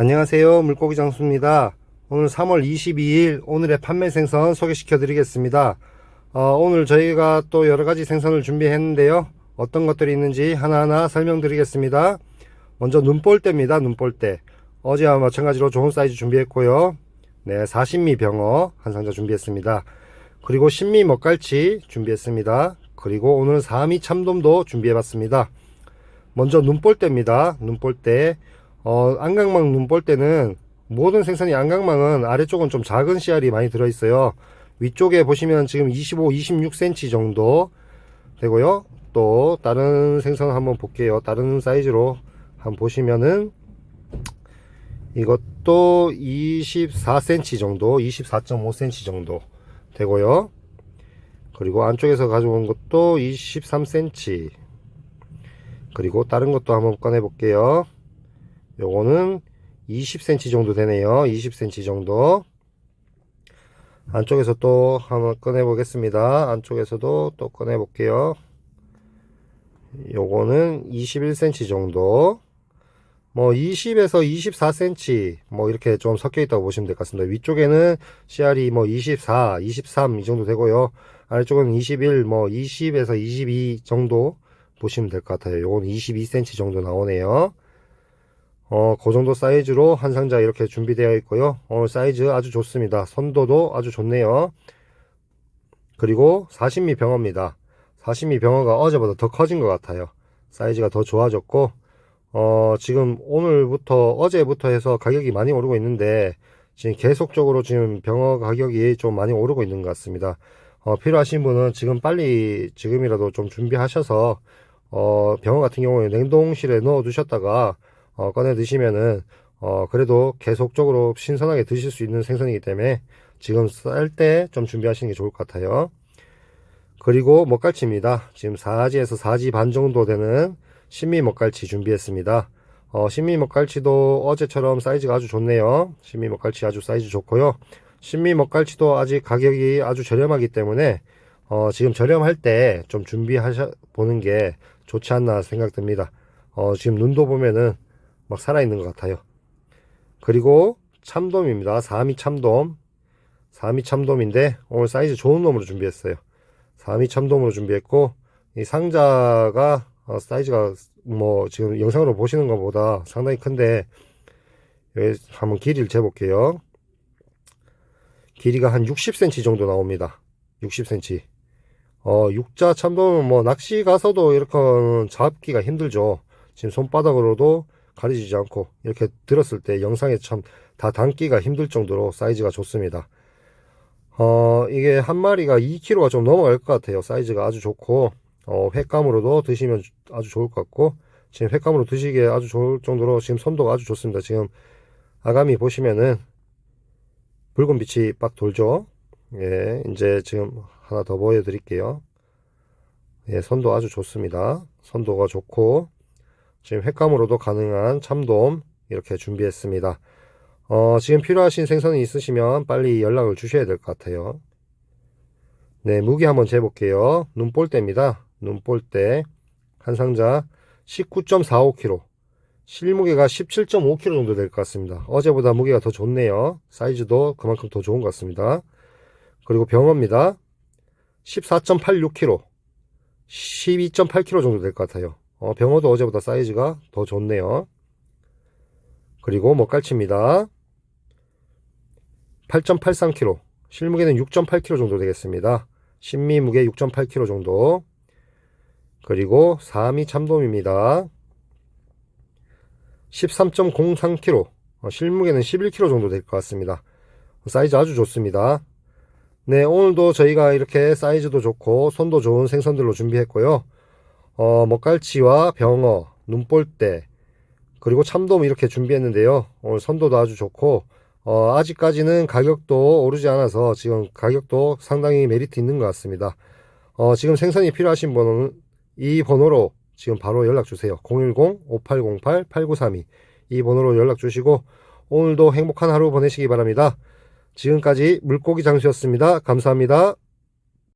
안녕하세요. 물고기 장수입니다. 오늘 3월 22일 오늘의 판매 생선 소개시켜 드리겠습니다. 어, 오늘 저희가 또 여러 가지 생선을 준비했는데요. 어떤 것들이 있는지 하나하나 설명드리겠습니다. 먼저 눈볼대입니다. 눈볼대. 어제와 마찬가지로 좋은 사이즈 준비했고요. 네, 40미 병어 한 상자 준비했습니다. 그리고 신미 먹갈치 준비했습니다. 그리고 오늘 4미 참돔도 준비해 봤습니다. 먼저 눈볼대입니다. 눈볼대. 어, 안강망 눈볼대는 모든 생선이 안강망은 아래쪽은 좀 작은 씨알이 많이 들어있어요. 위쪽에 보시면 지금 25, 26cm 정도 되고요. 또 다른 생선 한번 볼게요. 다른 사이즈로 한번 보시면은 이것도 24cm 정도, 24.5cm 정도 되고요. 그리고 안쪽에서 가져온 것도 23cm. 그리고 다른 것도 한번 꺼내 볼게요. 요거는 20cm 정도 되네요. 20cm 정도. 안쪽에서 또 한번 꺼내 보겠습니다. 안쪽에서도 또 꺼내 볼게요. 요거는 21cm 정도. 뭐 20에서 24cm 뭐 이렇게 좀 섞여 있다고 보시면 될 것 같습니다. 위쪽에는 CR이 뭐 24, 23 이 정도 되고요. 아래쪽은 21, 뭐 20에서 22 정도 보시면 될 것 같아요. 요건 22cm 정도 나오네요. 어, 그 정도 사이즈로 한 상자 이렇게 준비되어 있고요. 오늘 사이즈 아주 좋습니다. 선도도 아주 좋네요. 그리고 40미 병어입니다. 40미 병어가 어제보다 더 커진 것 같아요. 사이즈가 더 좋아졌고, 어, 지금 오늘부터, 어제부터 해서 가격이 많이 오르고 있는데, 지금 계속적으로 지금 병어 가격이 좀 많이 오르고 있는 것 같습니다. 어, 필요하신 분은 지금 빨리, 지금이라도 좀 준비하셔서, 어, 병어 같은 경우에 냉동실에 넣어 두셨다가, 어, 꺼내 드시면은, 어, 그래도 계속적으로 신선하게 드실 수 있는 생선이기 때문에 지금 쌀 때 좀 준비하시는 게 좋을 것 같아요. 그리고 먹갈치입니다. 지금 4지에서 4지 반 정도 되는 신미 먹갈치 준비했습니다. 어, 신미 먹갈치도 어제처럼 사이즈가 아주 좋네요. 신미 먹갈치 아주 사이즈 좋고요. 신미 먹갈치도 아직 가격이 아주 저렴하기 때문에 어, 지금 저렴할 때 좀 준비하셔 보는 게 좋지 않나 생각됩니다. 어, 지금 눈도 보면은 막 살아있는 것 같아요. 그리고 참돔입니다. 4미 참돔. 4미 참돔인데 오늘 사이즈 좋은 놈으로 준비했어요. 4미 참돔으로 준비했고 이 상자가 어, 사이즈가 뭐 지금 영상으로 보시는 것보다 상당히 큰데 여기 한번 길이를 재볼게요. 길이가 한 60cm 정도 나옵니다. 60cm. 어, 육자 참돔은 뭐 낚시 가서도 이렇게 잡기가 힘들죠. 지금 손바닥으로도 가리지지 않고 이렇게 들었을 때 영상에 참 다 담기가 힘들 정도로 사이즈가 좋습니다. 어, 이게 한 마리가 2kg가 좀 넘어갈 것 같아요. 사이즈가 아주 좋고, 어, 횟감으로도 드시면 아주 좋을 것 같고, 지금 횟감으로 드시기에 아주 좋을 정도로 지금 선도가 아주 좋습니다. 지금 아가미 보시면은 붉은 빛이 빡 돌죠. 예, 이제 지금 하나 더 보여드릴게요. 예, 선도 아주 좋습니다. 선도가 좋고, 지금 횟감으로도 가능한 참돔 이렇게 준비했습니다. 어, 지금 필요하신 생선이 있으시면 빨리 연락을 주셔야 될 것 같아요. 네, 무게 한번 재볼게요. 눈볼대입니다. 눈볼대. 한 상자 19.45kg. 실무게가 17.5kg 정도 될 것 같습니다. 어제보다 무게가 더 좋네요. 사이즈도 그만큼 더 좋은 것 같습니다. 그리고 병어입니다. 14.86kg. 12.8kg 정도 될 것 같아요. 어, 병어도 어제보다 사이즈가 더 좋네요. 그리고 먹갈치입니다. 8.83kg. 실무게는 6.8kg 정도 되겠습니다. 신미 무게 6.8kg 정도. 그리고 4미 참돔입니다. 13.03kg. 어, 실무게는 11kg 정도 될 것 같습니다. 사이즈 아주 좋습니다. 네, 오늘도 저희가 이렇게 사이즈도 좋고 손도 좋은 생선들로 준비했고요. 어, 먹갈치와 병어, 눈볼대, 그리고 참돔 이렇게 준비했는데요. 오늘 선도도 아주 좋고, 어, 아직까지는 가격도 오르지 않아서 지금 가격도 상당히 메리트 있는 것 같습니다. 어, 지금 생선이 필요하신 분은 이 번호로 지금 바로 연락 주세요. 010-5808-8932. 이 번호로 연락 주시고, 오늘도 행복한 하루 보내시기 바랍니다. 지금까지 물고기 장수였습니다. 감사합니다.